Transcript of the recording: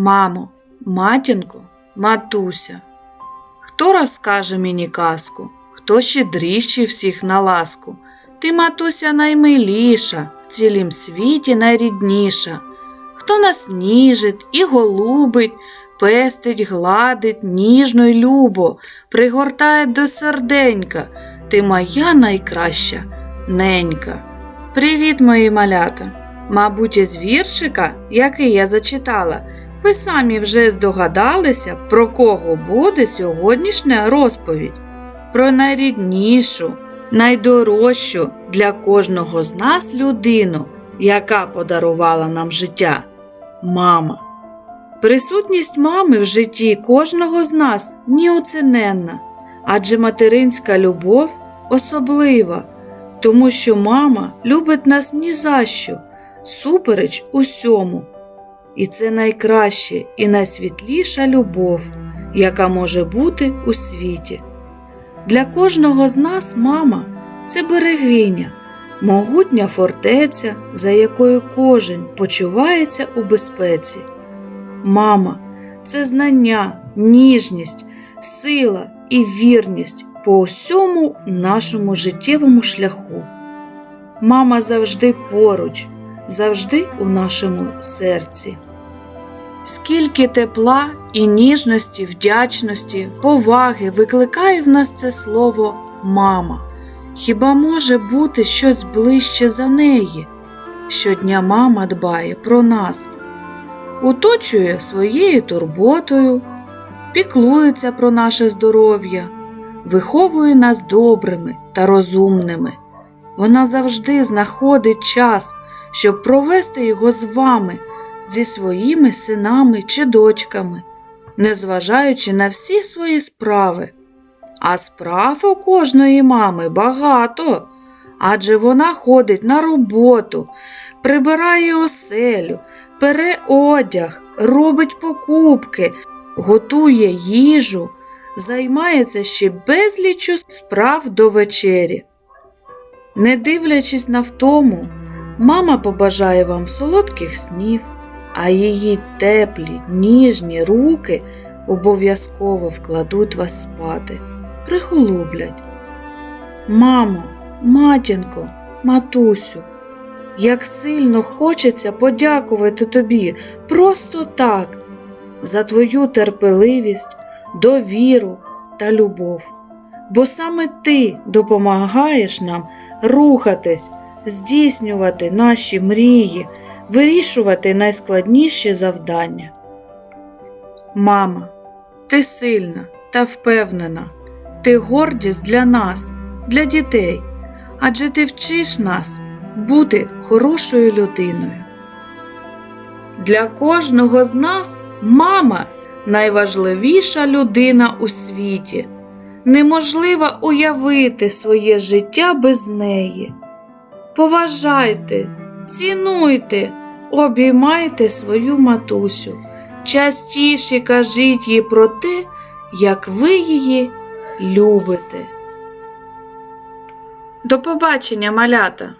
Мамо, матінко, матуся, хто розкаже мені казку, хто щедріший всіх на ласку? Ти, матуся, наймиліша, в цілім світі найрідніша. Хто нас ніжить і голубить, пестить, гладить, ніжно й любо, пригортає до серденька, ти моя найкраща ненька. Привіт, мої малята! Мабуть, із віршика, який я зачитала, ви самі вже здогадалися, про кого буде сьогоднішня розповідь. Про найріднішу, найдорожчу для кожного з нас людину, яка подарувала нам життя мама. Присутність мами в житті кожного з нас неоціненна, адже материнська любов особлива, тому що мама любить нас ні за що, супереч усьому. І це найкраща і найсвітліша любов, яка може бути у світі. Для кожного з нас мама це берегиня, могутня фортеця, за якою кожен почувається у безпеці. Мама це знання, ніжність, сила і вірність по усьому нашому життєвому шляху. Мама завжди поруч, завжди у нашому серці. Скільки тепла і ніжності, вдячності, поваги викликає в нас це слово мама. Хіба може бути щось ближче за неї? Щодня мама дбає про нас, уточує своєю турботою, піклується про наше здоров'я, виховує нас добрими та розумними. Вона завжди знаходить час, щоб провести його з вами, зі своїми синами чи дочками, незважаючи на всі свої справи. А справ у кожної мами багато, адже вона ходить на роботу, прибирає оселю, пере одяг, робить покупки, готує їжу, займається ще безліччю справ до вечері. Не дивлячись на втому, мама побажає вам солодких снів, а її теплі, ніжні руки обов'язково вкладуть вас спати прихолублять. Мамо, матінко, матусю, як сильно хочеться подякувати тобі просто так, за твою терпеливість, довіру та любов. Бо саме ти допомагаєш нам рухатись, здійснювати наші мрії, вирішувати найскладніші завдання. Мама, ти сильна та впевнена. Ти гордість для нас, для дітей, адже ти вчиш нас бути хорошою людиною. Для кожного з нас мама найважливіша людина у світі. Неможливо уявити своє життя без неї. Поважайте, цінуйте, обіймайте свою матусю, частіше кажіть їй про те, як ви її любите. До побачення, малята!